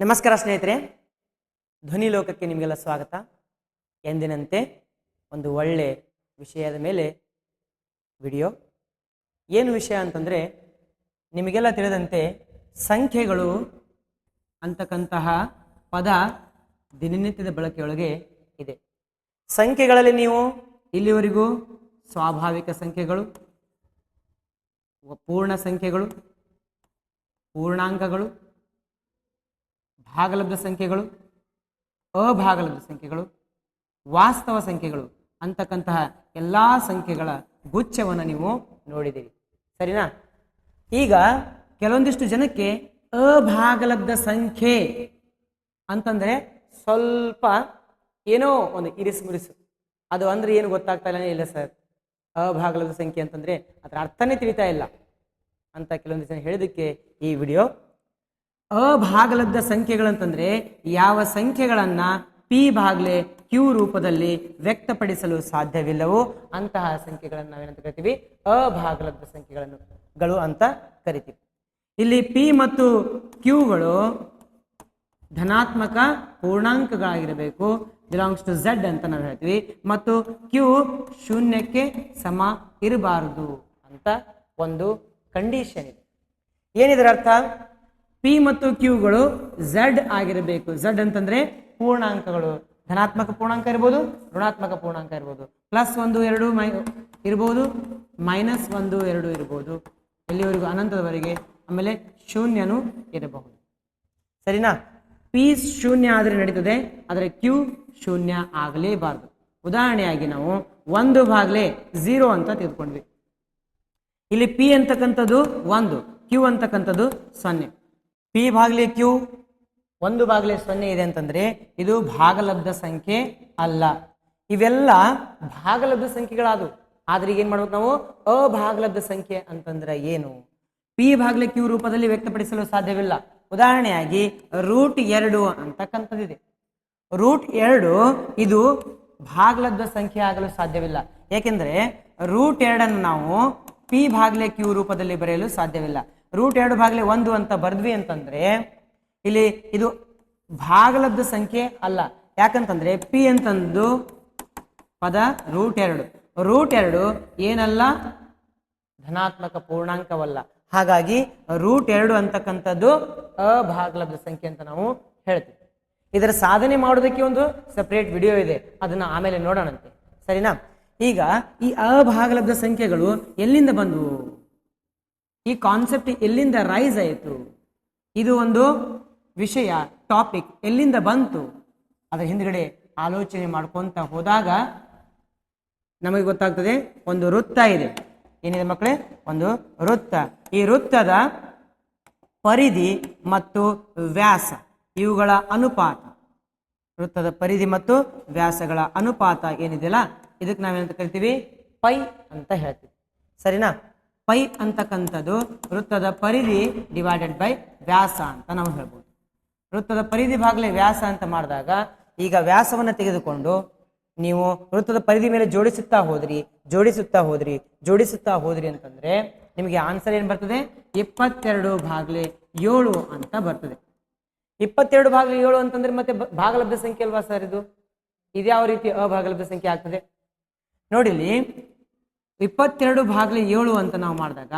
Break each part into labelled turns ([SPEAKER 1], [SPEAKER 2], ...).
[SPEAKER 1] ನಮಸ್ಕಾರ ಸ್ನೇಹಿತರೆ. ಧ್ವನಿ ಲೋಕಕ್ಕೆ ನಿಮಗೆಲ್ಲ ಸ್ವಾಗತ. ಎಂದಿನಂತೆ ಒಂದು ಒಳ್ಳೆ ವಿಷಯದ ಮೇಲೆ ವಿಡಿಯೋ. ಏನು ವಿಷಯ ಅಂತಂದರೆ, ನಿಮಗೆಲ್ಲ ತಿಳಿದಂತೆ ಸಂಖ್ಯೆಗಳು ಅಂತಕ್ಕಂತಹ ಪದ ದಿನನಿತ್ಯದ ಬಳಕೆಯೊಳಗೆ ಇದೆ. ಸಂಖ್ಯೆಗಳಲ್ಲಿ ನೀವು ಇಲ್ಲಿವರೆಗೂ ಸ್ವಾಭಾವಿಕ ಸಂಖ್ಯೆಗಳು, ಪೂರ್ಣ ಸಂಖ್ಯೆಗಳು, ಪೂರ್ಣಾಂಕಗಳು ಭಾಗಲಬ್ಧ ಸಂಖ್ಯೆಗಳು, ಅಭಾಗಲಬ್ಧ ಸಂಖ್ಯೆಗಳು, ವಾಸ್ತವ ಸಂಖ್ಯೆಗಳು ಅಂತಕ್ಕಂತಹ ಎಲ್ಲ ಸಂಖ್ಯೆಗಳ ಗುಚ್ಛವನ್ನು ನೀವು ನೋಡಿದ್ದೀರಿ. ಸರಿನಾ? ಈಗ ಕೆಲವೊಂದಿಷ್ಟು ಜನಕ್ಕೆ ಅಭಾಗಲಬ್ಧ ಸಂಖ್ಯೆ ಅಂತಂದರೆ ಸ್ವಲ್ಪ ಏನೋ ಒಂದು ಇರಿಸು ಮುರಿಸು ಅದು ಅಂದ್ರೆ ಏನು ಗೊತ್ತಾಗ್ತಾ ಇಲ್ಲ ಇಲ್ಲ ಸರ್. ಅಭಾಗಲಬ್ಧ ಸಂಖ್ಯೆ ಅಂತಂದರೆ ಅದರ ಅರ್ಥನೇ ತಿಳಿತಾ ಇಲ್ಲ ಅಂತ ಕೆಲವೊಂದು ಜನ ಹೇಳಿದಕ್ಕೆ ಈ ವಿಡಿಯೋ ಅಭಾಗಲಬ್ಧ ಸಂಖ್ಯೆಗಳಂತಂದ್ರೆ ಯಾವ ಸಂಖ್ಯೆಗಳನ್ನ ಪಿ ಭಾಗಲೆ ಕ್ಯೂ ರೂಪದಲ್ಲಿ ವ್ಯಕ್ತಪಡಿಸಲು ಸಾಧ್ಯವಿಲ್ಲವೋ ಅಂತಹ ಸಂಖ್ಯೆಗಳನ್ನು ನಾವೇನಂತ ಕರಿತೀವಿ? ಅಭಾಗಲಬ್ಧ ಸಂಖ್ಯೆಗಳನ್ನು ಗಳು ಅಂತ ಕರಿತೀವಿ. ಇಲ್ಲಿ ಪಿ ಮತ್ತು ಕ್ಯೂಗಳು ಧನಾತ್ಮಕ ಪೂರ್ಣಾಂಕಗಳಾಗಿರಬೇಕು. ಬಿಲಾಂಗ್ಸ್ ಟು ಝಡ್ ಅಂತ ನಾವು ಹೇಳ್ತೀವಿ. ಮತ್ತು ಕ್ಯೂ ಶೂನ್ಯಕ್ಕೆ ಸಮ ಇರಬಾರದು ಅಂತ ಒಂದು ಕಂಡೀಷನ್ ಇದೆ. ಏನಿದ್ರ ಅರ್ಥ ಪಿ ಮತ್ತು ಕ್ಯೂಗಳು ಝಡ್ ಆಗಿರಬೇಕು. ಝಡ್ ಅಂತಂದ್ರೆ ಪೂರ್ಣಾಂಕಗಳು. ಧನಾತ್ಮಕ ಪೂರ್ಣಾಂಕ ಇರ್ಬೋದು, ಋಣಾತ್ಮಕ ಪೂರ್ಣಾಂಕ ಇರ್ಬೋದು. ಪ್ಲಸ್ ಒಂದು, ಎರಡು, ಮೈ ಇರ್ಬೋದು ಮೈನಸ್ ಒಂದು, ಎರಡು ಇರ್ಬೋದು. ಎಲ್ಲಿವರೆಗೂ ಅನಂತದವರೆಗೆ ಆಮೇಲೆ ಶೂನ್ಯನೂ ಇರಬಹುದು. ಸರಿನಾ? ಪಿ ಶೂನ್ಯ ಆದರೆ ನಡೀತದೆ, ಆದರೆ ಕ್ಯೂ ಶೂನ್ಯ ಆಗಲೇಬಾರದು. ಉದಾಹರಣೆಯಾಗಿ ನಾವು ಒಂದು ಭಾಗಲೇ ಝೀರೋ ಅಂತ ತಿಳ್ಕೊಂಡ್ವಿ. ಇಲ್ಲಿ ಪಿ ಅಂತಕ್ಕಂಥದ್ದು ಒಂದು ಕ್ಯೂ ಅಂತಕ್ಕಂಥದ್ದು ಸೊನ್ನೆ. ಪಿ ಭಾಗಲೇ ಕ್ಯೂ? ಒಂದು ಭಾಗಲೇ ಸೊನ್ನೆ ಇದೆ ಅಂತಂದ್ರೆ ಇದು ಭಾಗಲಬ್ಧ ಸಂಖ್ಯೆ ಅಲ್ಲ. ಇವೆಲ್ಲ ಭಾಗಲಬ್ಧ ಸಂಖ್ಯೆಗಳಾದವು. ಆದ್ರೆ ಈಗ ಏನ್ ಮಾಡ್ಬೇಕು ನಾವು? ಅಭಾಗಲಬ್ಧ ಸಂಖ್ಯೆ ಅಂತಂದ್ರೆ ಏನು? ಪಿ ಭಾಗಲೇ ಕ್ಯೂ ರೂಪದಲ್ಲಿ ವ್ಯಕ್ತಪಡಿಸಲು ಸಾಧ್ಯವಿಲ್ಲ. ಉದಾಹರಣೆಯಾಗಿ ರೂಟ್ ಎರಡು ಅಂತಕ್ಕಂಥದ್ದಿದೆ. ರೂಟ್ ಎರಡು ಇದು ಭಾಗಲಬ್ಧ ಸಂಖ್ಯೆ ಆಗಲು ಸಾಧ್ಯವಿಲ್ಲ. ಏಕೆಂದರೆ ರೂಟ್ ಎರಡನ್ನು ನಾವು ಪಿ ಭಾಗಲೇ ಕ್ಯೂ ರೂಪದಲ್ಲಿ ಬರೆಯಲು ಸಾಧ್ಯವಿಲ್ಲ. ರೂಟ್ ಎರಡು ಭಾಗಲೆ ಒಂದು ಅಂತ ಬರೆದ್ವಿ ಅಂತಂದ್ರೆ, ಇಲ್ಲಿ ಇದು ಭಾಗಲಬ್ಧ ಸಂಖ್ಯೆ ಅಲ್ಲ. ಯಾಕಂತಂದ್ರೆ ಪಿ ಅಂತಂದು ಪದ ರೂಟ್ ಎರಡು. ರೂಟ್ ಎರಡು ಏನಲ್ಲ? ಧನಾತ್ಮಕ ಪೂರ್ಣಾಂಕವಲ್ಲ. ಹಾಗಾಗಿ ರೂಟ್ ಎರಡು ಅಂತಕ್ಕಂಥದ್ದು ಅಭಾಗಲಬ್ಧ ಸಂಖ್ಯೆ ಅಂತ ನಾವು ಹೇಳ್ತೀವಿ. ಇದರ ಸಾಧನೆ ಮಾಡೋದಕ್ಕೆ ಒಂದು ಸಪ್ರೇಟ್ ವಿಡಿಯೋ ಇದೆ. ಅದನ್ನ ಆಮೇಲೆ ನೋಡೋಣಂತೆ. ಸರಿನಾ? ಈಗ ಈ ಅಭಾಗಲಬ್ಧ ಸಂಖ್ಯೆಗಳು ಎಲ್ಲಿಂದ ಬಂದವು? ಈ ಕಾನ್ಸೆಪ್ಟ್ ಎಲ್ಲಿಂದ ರೈಸ್ ಆಯಿತು? ಇದು ಒಂದು ವಿಷಯ ಟಾಪಿಕ್ ಎಲ್ಲಿಂದ ಬಂತು? ಅದರ ಹಿಂದ್ಗಡೆ ಆಲೋಚನೆ ಮಾಡ್ಕೊಂತ ಹೋದಾಗ ನಮಗೆ ಗೊತ್ತಾಗ್ತದೆ, ಒಂದು ವೃತ್ತ ಇದೆ. ಏನಿದೆ ಮಕ್ಕಳೇ? ಒಂದು ವೃತ್ತ. ಈ ವೃತ್ತದ ಪರಿಧಿ ಮತ್ತು ವ್ಯಾಸ, ಇವುಗಳ ಅನುಪಾತ. ವೃತ್ತದ ಪರಿಧಿ ಮತ್ತು ವ್ಯಾಸಗಳ ಅನುಪಾತ ಏನಿದೆಯಲ್ಲ, ಇದಕ್ಕೆ ನಾವೇನಂತ ಕರಿತೀವಿ? ಪೈ ಅಂತ ಹೇಳ್ತೀವಿ. ಸರಿನಾ? ಪೈ ಅಂತಕ್ಕಂಥದ್ದು ವೃತ್ತದ ಪರಿಧಿ ಡಿವೈಡೆಡ್ ಬೈ ವ್ಯಾಸ ಅಂತ ನಾವು ಹೇಳ್ಬೋದು. ವೃತ್ತದ ಪರಿಧಿ ಭಾಗಲೇ ವ್ಯಾಸ ಅಂತ ಮಾಡಿದಾಗ ಈಗ ವ್ಯಾಸವನ್ನು ತೆಗೆದುಕೊಂಡು ನೀವು ವೃತ್ತದ ಪರಿಧಿ ಮೇಲೆ ಜೋಡಿಸುತ್ತಾ ಹೋದ್ರಿ ಜೋಡಿಸುತ್ತಾ ಹೋದ್ರಿ ಜೋಡಿಸುತ್ತಾ ಹೋದ್ರಿ ಅಂತಂದ್ರೆ ನಿಮಗೆ ಆನ್ಸರ್ ಏನ್ ಬರ್ತದೆ? ಇಪ್ಪತ್ತೆರಡು ಭಾಗಲೆ ಏಳು ಅಂತ ಬರ್ತದೆ. ಇಪ್ಪತ್ತೆರಡು ಭಾಗಲೆ ಏಳು ಅಂತಂದ್ರೆ ಮತ್ತೆ ಭಾಗಲಬ್ಧ ಸಂಖ್ಯೆ ಅಲ್ವಾ ಸರ್ ಇದು? ಇದ್ಯಾವ ರೀತಿ ಅಭಾಗಲಬ್ಧ ಸಂಖ್ಯೆ ಆಗ್ತದೆ? ನೋಡಿಲಿ ಇಪ್ಪತ್ತೆರಡು ಭಾಗಲಿ ಏಳು ಅಂತ ನಾವು ಮಾಡಿದಾಗ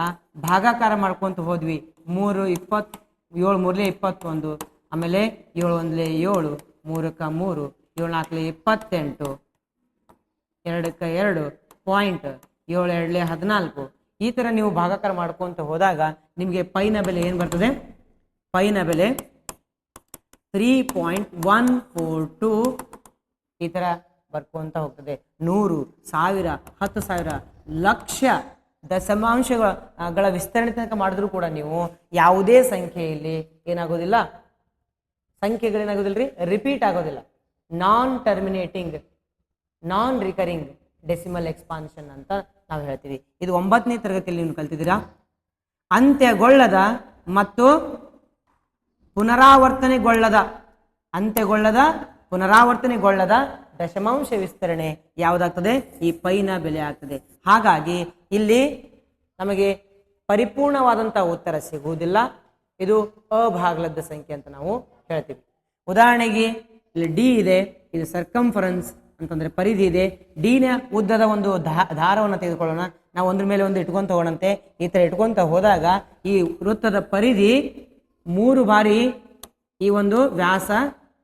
[SPEAKER 1] ಭಾಗಾಕಾರ ಮಾಡ್ಕೊಂತ ಹೋದ್ವಿ. ಮೂರು ಇಪ್ಪತ್ ಏಳು ಮೂರಲೆ ಇಪ್ಪತ್ತೊಂದು, ಆಮೇಲೆ ಏಳು ಒಂದ್ಲೆ ಏಳು, ಮೂರಕ್ಕ ಮೂರು, ಏಳು ನಾಲ್ಕಲೆ ಇಪ್ಪತ್ತೆಂಟು, ಎರಡಕ್ಕೆ ಎರಡು ಪಾಯಿಂಟ್ ಏಳು ಎರಡಲೆ ಹದಿನಾಲ್ಕು. ಈ ಥರ ನೀವು ಭಾಗಾಕಾರ ಮಾಡ್ಕೊಂತ ಹೋದಾಗ ನಿಮಗೆ ಪೈನ ಬೆಲೆ ಏನು ಬರ್ತದೆ? ಪೈನ ಬೆಲೆ three point one four two ಈ ಥರ ಬರ್ಕೊಂತ ಹೋಗ್ತದೆ. ನೂರು, ಸಾವಿರ, ಹತ್ತು ಸಾವಿರ ಲಕ್ಷ ದಶಮಾಂಶಗಳ ವಿಸ್ತರಣೆ ತನಕ ಮಾಡಿದ್ರು ಕೂಡ ನೀವು ಯಾವುದೇ ಸಂಖ್ಯೆಯಲ್ಲಿ ಏನಾಗೋದಿಲ್ಲ. ಸಂಖ್ಯೆಗಳೇನಾಗೋದಿಲ್ಲ ರೀ ರಿಪೀಟ್ ಆಗೋದಿಲ್ಲ. Non terminating non recurring decimal expansion ಅಂತ ನಾವು ಹೇಳ್ತೀವಿ. ಇದು ಒಂಬತ್ತನೇ ತರಗತಿಯಲ್ಲಿ ನೀವು ಕಲ್ತಿದ್ದೀರಾ? ಅಂತ್ಯಗೊಳ್ಳದ ಮತ್ತು ಪುನರಾವರ್ತನೆಗೊಳ್ಳದ. ಅಂತ್ಯಗೊಳ್ಳದ, ಪುನರಾವರ್ತನೆಗೊಳ್ಳದ ದಶಮಾಂಶ ವಿಸ್ತರಣೆ ಯಾವುದಾಗ್ತದೆ? ಈ ಪೈನ ಬೆಲೆ ಆಗ್ತದೆ. ಹಾಗಾಗಿ ಇಲ್ಲಿ ನಮಗೆ ಪರಿಪೂರ್ಣವಾದಂಥ ಉತ್ತರ ಸಿಗುವುದಿಲ್ಲ. ಇದು ಅಭಾಗಲಬ್ಧ ಸಂಖ್ಯೆ ಅಂತ ನಾವು ಹೇಳ್ತೀವಿ. ಉದಾಹರಣೆಗೆ ಇಲ್ಲಿ ಡಿ ಇದೆ, ಇದು ಸರ್ಕಂಫರೆನ್ಸ್ ಅಂತಂದ್ರೆ ಪರಿಧಿ ಇದೆ. ಡಿನ ಉದ್ದದ ಒಂದು ದಾರವನ್ನು ತೆಗೆದುಕೊಳ್ಳೋಣ. ನಾವು ಒಂದ್ರ ಮೇಲೆ ಒಂದು ಇಟ್ಕೊಂತ ಹೋಗೋಣಂತೆ. ಈ ತರ ಇಟ್ಕೊಂತ ಹೋದಾಗ ಈ ವೃತ್ತದ ಪರಿಧಿ ಮೂರು ಬಾರಿ ಈ ಒಂದು ವ್ಯಾಸ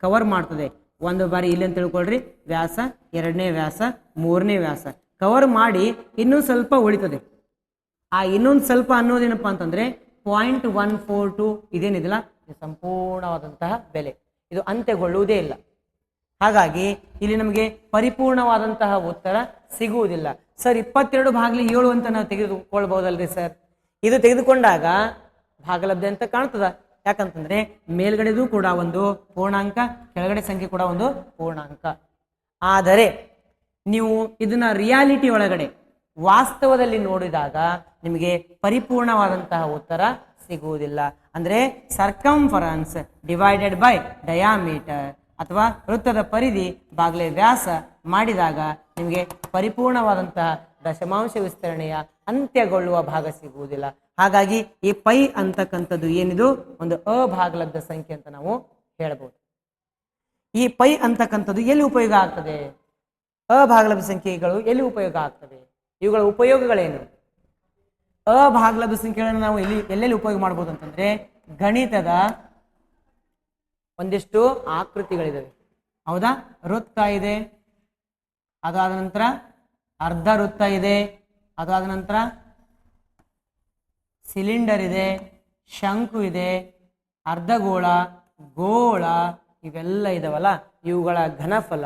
[SPEAKER 1] ಕವರ್ ಮಾಡ್ತದೆ. ಒಂದು ಬಾರಿ ಇಲ್ಲಿ ಅಂತ ತಿಳ್ಕೊಳ್ರಿ. ವ್ಯಾಸ, ಎರಡನೇ ವ್ಯಾಸ, ಮೂರನೇ ವ್ಯಾಸ. ಕವರ್ ಮಾಡಿ ಇನ್ನೂ ಸ್ವಲ್ಪ ಉಳಿತದೆ. ಆ ಇನ್ನೊಂದು ಸ್ವಲ್ಪ ಅನ್ನೋದೇನಪ್ಪ ಅಂತಂದ್ರೆ ಪಾಯಿಂಟ್ ಒನ್ ಫೋರ್ ಟು ಇದೇನಿದಿಲ್ಲ? ಇದು ಸಂಪೂರ್ಣವಾದಂತಹ ಬೆಲೆ. ಇದು ಅಂತ್ಯಗೊಳ್ಳುವುದೇ ಇಲ್ಲ. ಹಾಗಾಗಿ ಇಲ್ಲಿ ನಮಗೆ ಪರಿಪೂರ್ಣವಾದಂತಹ ಉತ್ತರ ಸಿಗುವುದಿಲ್ಲ. ಸರ್, ಇಪ್ಪತ್ತೆರಡು ಭಾಗಲಿ ಏಳು ಅಂತ ನಾವು ತೆಗೆದುಕೊಳ್ಬಹುದಲ್ರಿ ಸರ್? ಇದು ತೆಗೆದುಕೊಂಡಾಗ ಭಾಗಲಬ್ಧ ಅಂತ ಕಾಣ್ತದ. ಯಾಕಂತಂದ್ರೆ ಮೇಲ್ಗಡೆದು ಕೂಡ ಒಂದು ಪೂರ್ಣಾಂಕ, ಕೆಳಗಡೆ ಸಂಖ್ಯೆ ಕೂಡ ಒಂದು ಪೂರ್ಣಾಂಕ. ಆದರೆ ನೀವು ಇದನ್ನ ರಿಯಾಲಿಟಿ ಒಳಗಡೆ, ವಾಸ್ತವದಲ್ಲಿ ನೋಡಿದಾಗ ನಿಮಗೆ ಪರಿಪೂರ್ಣವಾದಂತಹ ಉತ್ತರ ಸಿಗುವುದಿಲ್ಲ. ಅಂದ್ರೆ ಸರ್ಕಂಫರೆನ್ಸ್ ಡಿವೈಡೆಡ್ ಬೈ ಡಯಾಮೀಟರ್ ಅಥವಾ ವೃತ್ತದ ಪರಿಧಿ ಬಾಗ್ಲೆ ವ್ಯಾಸ ಮಾಡಿದಾಗ ನಿಮಗೆ ಪರಿಪೂರ್ಣವಾದಂತಹ ದಶಮಾಂಶ ವಿಸ್ತರಣೆಯ ಅಂತ್ಯಗೊಳ್ಳುವ ಭಾಗ ಸಿಗುವುದಿಲ್ಲ. ಹಾಗಾಗಿ ಈ ಪೈ ಅಂತಕ್ಕಂಥದ್ದು ಏನಿದು? ಒಂದು ಅಭಾಗಲಬ್ಧ ಸಂಖ್ಯೆ ಅಂತ ನಾವು ಹೇಳಬಹುದು ಈ ಪೈ ಅಂತಕ್ಕಂಥದ್ದು ಎಲ್ಲಿ ಉಪಯೋಗ ಆಗ್ತದೆ? ಅಭಾಗಲಬ್ಧ ಸಂಖ್ಯೆಗಳು ಎಲ್ಲಿ ಉಪಯೋಗ ಆಗ್ತವೆ ಇವುಗಳ ಉಪಯೋಗಗಳೇನು? ಅಭಾಗಲಬ್ಧ ಸಂಖ್ಯೆಗಳನ್ನು ನಾವು ಎಲ್ಲಿ, ಎಲ್ಲೆಲ್ಲಿ ಉಪಯೋಗ ಮಾಡ್ಬೋದು ಅಂತಂದ್ರೆ ಗಣಿತದ ಒಂದಿಷ್ಟು ಆಕೃತಿಗಳಿದಾವೆ. ಹೌದಾ? ವೃತ್ತ ಇದೆ, ಅದಾದ ನಂತರ ಅರ್ಧ ವೃತ್ತ ಇದೆ, ಅದಾದ ನಂತರ ಸಿಲಿಂಡರ್ ಇದೆ, ಶಂಕು ಇದೆ, ಅರ್ಧಗೋಳ, ಗೋಳ, ಇವೆಲ್ಲ ಇದಾವಲ್ಲ? ಇವುಗಳ ಘನಫಲ,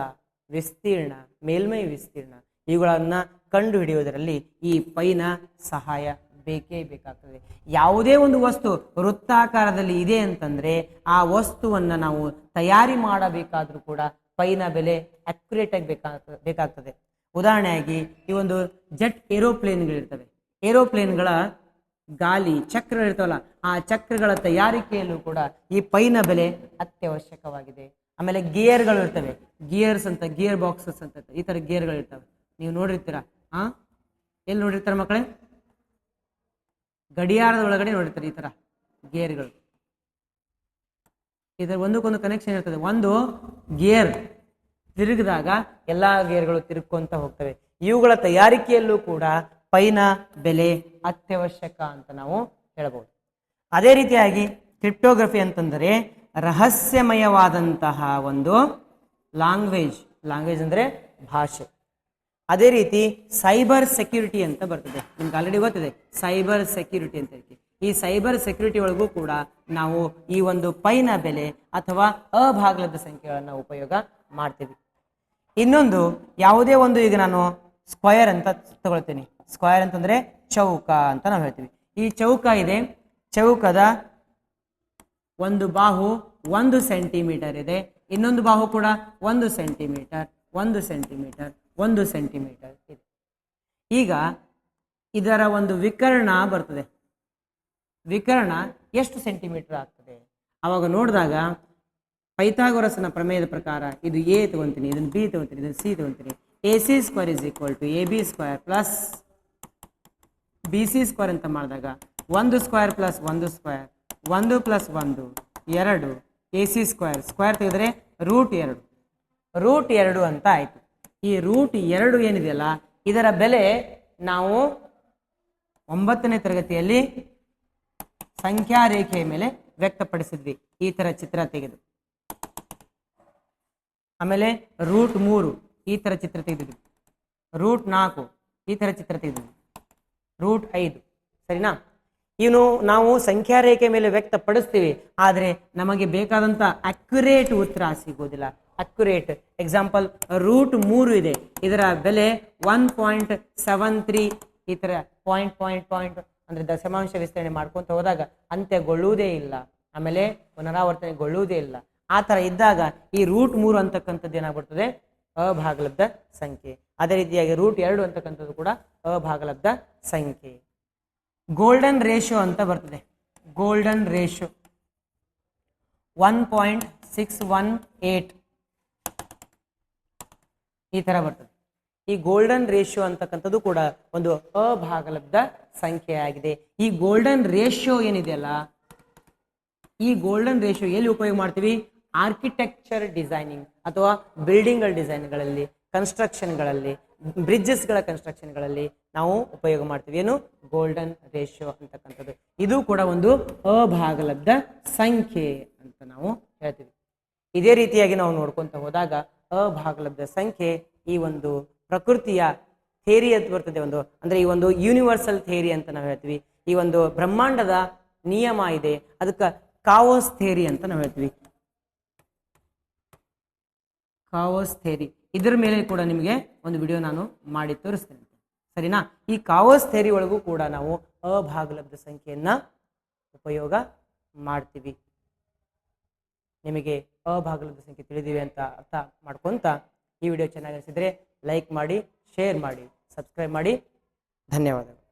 [SPEAKER 1] ವಿಸ್ತೀರ್ಣ, ಮೇಲ್ಮೈ ವಿಸ್ತೀರ್ಣ, ಇವುಗಳನ್ನ ಕಂಡು ಹಿಡಿಯುವುದರಲ್ಲಿ ಈ ಪೈನ ಸಹಾಯ ಬೇಕೇ ಬೇಕಾಗ್ತದೆ. ಯಾವುದೇ ಒಂದು ವಸ್ತು ವೃತ್ತಾಕಾರದಲ್ಲಿ ಇದೆ ಅಂತಂದ್ರೆ ಆ ವಸ್ತುವನ್ನ ನಾವು ತಯಾರಿ ಮಾಡಬೇಕಾದ್ರೂ ಕೂಡ ಪೈನ ಬೆಲೆ ಅಕ್ಯುರೇಟ್ ಆಗಿ ಬೇಕಾಗ್ತದೆ ಬೇಕಾಗ್ತದೆ. ಉದಾಹರಣೆಯಾಗಿ ಈ ಒಂದು ಜೆಟ್ ಏರೋಪ್ಲೇನ್ಗಳಿರ್ತವೆ. ಏರೋಪ್ಲೇನ್ಗಳ ಗಾಲಿ ಚಕ್ರಗಳಿರ್ತಾವಲ್ಲ ಆ ಚಕ್ರಗಳ ತಯಾರಿಕೆಯಲ್ಲೂ ಕೂಡ ಈ ಪೈನ ಬೆಲೆ ಅತ್ಯವಶ್ಯಕವಾಗಿದೆ. ಆಮೇಲೆ ಗೇರ್ಗಳು ಇರ್ತವೆ. ಗಿಯರ್ಸ್ ಅಂತ ಗಿಯರ್ ಬಾಕ್ಸಸ್ ಅಂತ, ಈ ಥರ ಗಿಯರ್ಗಳು ಇರ್ತವೆ. ನೀವು ನೋಡಿರ್ತೀರಾ? ಆ? ಎಲ್ಲಿ ನೋಡಿರ್ತಾರ ಮಕ್ಕಳೇ? ಗಡಿಯಾರದ ಒಳಗಡೆ ನೋಡಿರ್ತಾರೆ ಈ ತರ ಗೇರ್ಗಳು. ಇದರ ಒಂದಕ್ಕೊಂದು ಕನೆಕ್ಷನ್ ಇರ್ತದೆ. ಒಂದು ಗೇರ್ ತಿರುಗಿದಾಗ ಎಲ್ಲಾ ಗೇರ್ಗಳು ತಿರುಗ್ಕೊಂತ ಹೋಗ್ತವೆ. ಇವುಗಳ ತಯಾರಿಕೆಯಲ್ಲೂ ಕೂಡ ಪೈನ ಬೆಲೆ ಅತ್ಯವಶ್ಯಕ ಅಂತ ನಾವು ಹೇಳಬಹುದು ಅದೇ ರೀತಿಯಾಗಿ ಕ್ರಿಪ್ಟೋಗ್ರಫಿ ಅಂತಂದರೆ ರಹಸ್ಯಮಯವಾದಂತಹ ಒಂದು ಲಾಂಗ್ವೇಜ್ ಲಾಂಗ್ವೇಜ್ ಅಂದರೆ ಭಾಷೆ. ಅದೇ ರೀತಿ ಸೈಬರ್ ಸೆಕ್ಯೂರಿಟಿ ಅಂತ ಬರ್ತದೆ. ನಿಮ್ಗೆ ಆಲ್ರೆಡಿ ಗೊತ್ತಿದೆ, ಸೈಬರ್ ಸೆಕ್ಯೂರಿಟಿ ಅಂತ ಹೇಳಿ ಈ ಸೈಬರ್ ಸೆಕ್ಯೂರಿಟಿ ಒಳಗೂ ಕೂಡ ನಾವು ಈ ಒಂದು ಪೈನ ಬೆಲೆ ಅಥವಾ ಅಭಾಗಲದ ಸಂಖ್ಯೆಗಳನ್ನು ಉಪಯೋಗ ಮಾಡ್ತೀವಿ. ಇನ್ನೊಂದು, ಯಾವುದೇ ಒಂದು ಈಗ ನಾನು ಸ್ಕ್ವಯರ್ ಅಂತ ತಗೊಳ್ತೀನಿ. ಸ್ಕ್ವಯರ್ ಅಂತಂದ್ರೆ ಚೌಕ ಅಂತ ನಾವು ಹೇಳ್ತೀವಿ. ಈ ಚೌಕ ಇದೆ. ಚೌಕದ ಒಂದು ಬಾಹು ಒಂದು ಸೆಂಟಿಮೀಟರ್ ಇದೆ. ಇನ್ನೊಂದು ಬಾಹು ಕೂಡ ಒಂದು ಸೆಂಟಿಮೀಟರ್ ಒಂದು ಸೆಂಟಿಮೀಟರ್ ಒಂದು ಸೆಂಟಿಮೀಟರ್ ಇದೆ. ಈಗ ಇದರ ಒಂದು ವಿಕರ್ಣ ಬರ್ತದೆ. ವಿಕರ್ಣ ಎಷ್ಟು ಸೆಂಟಿಮೀಟರ್ ಆಗ್ತದೆ? ಅವಾಗ ನೋಡಿದಾಗ ಪೈಥಾಗೊರಸನ ಪ್ರಮೇಯದ ಪ್ರಕಾರ ಇದು ಎ ತಗೊಂತೀನಿ, ಇದನ್ನು ಬಿ ತಗೊಂತೀನಿ, ಇದನ್ನು C ತಗೊಂತೀನಿ. A C square is equal to A B square plus B C square ಅಂತ ಮಾಡಿದಾಗ ಒಂದು ಸ್ಕ್ವೇರ್ ಪ್ಲಸ್ ಒಂದು ಸ್ಕ್ವೇರ್ ಒಂದು ಪ್ಲಸ್ ಒಂದು, ಎರಡು ಎ ಸಿ ಸ್ಕ್ವೇರ್ ಸ್ಕ್ವೇರ್ ತೆಗೆದ್ರೆ ರೂಟ್ ಎರಡು. ರೂಟ್ ಎರಡು ಅಂತ ಆಯಿತು. ಈ ರೂಟ್ ಎರಡು ಏನಿದೆಯಲ್ಲ, ಇದರ ಬೆಲೆ ನಾವು ಒಂಬತ್ತನೇ ತರಗತಿಯಲ್ಲಿ ಸಂಖ್ಯಾ ರೇಖೆಯ ಮೇಲೆ ವ್ಯಕ್ತಪಡಿಸಿದ್ವಿ. ಈ ಥರ ಚಿತ್ರ ತೆಗೆದು. ಆಮೇಲೆ ರೂಟ್ ಮೂರು, ಈ ಥರ ಚಿತ್ರ ತೆಗೆದಿದ್ವಿ. ರೂಟ್ ನಾಲ್ಕು, ಈ ಥರ ಚಿತ್ರ ತೆಗೆದಿದ್ವಿ. ರೂಟ್ ಐದು. ಸರಿನಾ? ಇವನು ನಾವು ಸಂಖ್ಯಾ ರೇಖೆ ಮೇಲೆ ವ್ಯಕ್ತಪಡಿಸ್ತೀವಿ, ಆದರೆ ನಮಗೆ ಬೇಕಾದಂಥ ಅಕ್ಯುರೇಟ್ ಉತ್ತರ ಸಿಗೋದಿಲ್ಲ ಅಕ್ಯುರೇಟ್ ಎಕ್ಸಾಂಪಲ್ ರೂಟ್ ಮೂರು ಇದೆ. ಇದರ ಬೆಲೆ ಒನ್ ಪಾಯಿಂಟ್ ಸೆವೆನ್ ತ್ರೀ ಈ ಥರ ಪಾಯಿಂಟ್ ಪಾಯಿಂಟ್ ಪಾಯಿಂಟ್ ಅಂದರೆ ದಶಮಾಂಶ ವಿಸ್ತರಣೆ ಮಾಡ್ಕೊತ ಹೋದಾಗ ಅಂತ್ಯಗೊಳ್ಳುವುದೇ ಇಲ್ಲ. ಆಮೇಲೆ ಪುನರಾವರ್ತನೆಗೊಳ್ಳುವುದೇ ಇಲ್ಲ. ಆ ಥರ ಇದ್ದಾಗ ಈ ರೂಟ್ ಮೂರು ಅಂತಕ್ಕಂಥದ್ದು ಏನಾಗ್ಬಿಡ್ತದೆ? ಅಭಾಗಲಬ್ಧ ಸಂಖ್ಯೆ. ಅದೇ ರೀತಿಯಾಗಿ ರೂಟ್ ಎರಡು ಅಂತಕ್ಕಂಥದ್ದು ಕೂಡ ಅಭಾಗಲಬ್ಧ ಸಂಖ್ಯೆ. ಗೋಲ್ಡನ್ ರೇಷೋ ಅಂತ ಬರ್ತದೆ. Golden ratio one point six one eight ಈ ಥರ ಬರ್ತದೆ. ಈ ಗೋಲ್ಡನ್ ರೇಷಿಯೋ ಅಂತಕ್ಕಂಥದ್ದು ಕೂಡ ಒಂದು ಅಭಾಗಲಬ್ಧ ಸಂಖ್ಯೆ ಆಗಿದೆ. ಈ ಗೋಲ್ಡನ್ ರೇಷಿಯೋ ಏನಿದೆಯಲ್ಲ ಈ ಗೋಲ್ಡನ್ ರೇಷಿಯೋ ಎಲ್ಲಿ ಉಪಯೋಗ ಮಾಡ್ತೀವಿ? ಆರ್ಕಿಟೆಕ್ಚರ್ ಡಿಸೈನಿಂಗ್ ಅಥವಾ ಬಿಲ್ಡಿಂಗ್ಗಳ ಡಿಸೈನ್ಗಳಲ್ಲಿ ಕನ್ಸ್ಟ್ರಕ್ಷನ್ಗಳಲ್ಲಿ ಬ್ರಿಡ್ಜಸ್ಗಳ ಕನ್ಸ್ಟ್ರಕ್ಷನ್ಗಳಲ್ಲಿ ನಾವು ಉಪಯೋಗ ಮಾಡ್ತೀವಿ. ಏನು? ಗೋಲ್ಡನ್ ರೇಷಿಯೋ ಅಂತಕ್ಕಂಥದ್ದು. ಇದು ಕೂಡ ಒಂದು ಅಭಾಗಲಬ್ಧ ಸಂಖ್ಯೆ ಅಂತ ನಾವು ಹೇಳ್ತೀವಿ. ಇದೇ ರೀತಿಯಾಗಿ ನಾವು ನೋಡ್ಕೊಂತ ಹೋದಾಗ ಅಭಾಗಲಬ್ಧ ಸಂಖ್ಯೆ ಈ ಒಂದು ಪ್ರಕೃತಿಯ ಥೇರಿ ಅಂತ ಬರ್ತದೆ ಒಂದು. ಅಂದ್ರೆ ಈ ಒಂದು ಯೂನಿವರ್ಸಲ್ ಥೇರಿ ಅಂತ ನಾವು ಹೇಳ್ತೀವಿ. ಈ ಒಂದು ಬ್ರಹ್ಮಾಂಡದ ನಿಯಮ ಇದೆ. ಅದಕ್ಕೆ ಕಾವೋಸ್ ಥೇರಿ ಅಂತ ನಾವು ಹೇಳ್ತೀವಿ. ಕಾವೋಸ್ ಥೇರಿ ಇದ್ರ ಮೇಲೆ ಕೂಡ ನಿಮಗೆ ಒಂದು ವಿಡಿಯೋ ನಾನು ಮಾಡಿ ತೋರಿಸ್ತೇನೆ. ಸರಿನಾ? ಈ ಕಾವೋಸ್ ಥೇರಿ ಒಳಗೂ ಕೂಡ ನಾವು ಅಭಾಗಲಬ್ಧ ಸಂಖ್ಯೆಯನ್ನ ಉಪಯೋಗ ಮಾಡ್ತೀವಿ. ನಿಮಗೆ ಅಭಾಗಲಬ್ಧ ಸಂಖ್ಯೆ ತಿಳಿದಿವೆ ಅಂತ ಅರ್ಥ ಮಾಡ್ಕೊಂತ ಈ ವಿಡಿಯೋ ಚೆನ್ನಾಗಿ ಅನಿಸಿದ್ರೆ ಲೈಕ್ ಮಾಡಿ ಶೇರ್ ಮಾಡಿ ಸಬ್ಸ್ಕ್ರೈಬ್ ಮಾಡಿ. ಧನ್ಯವಾದಗಳು.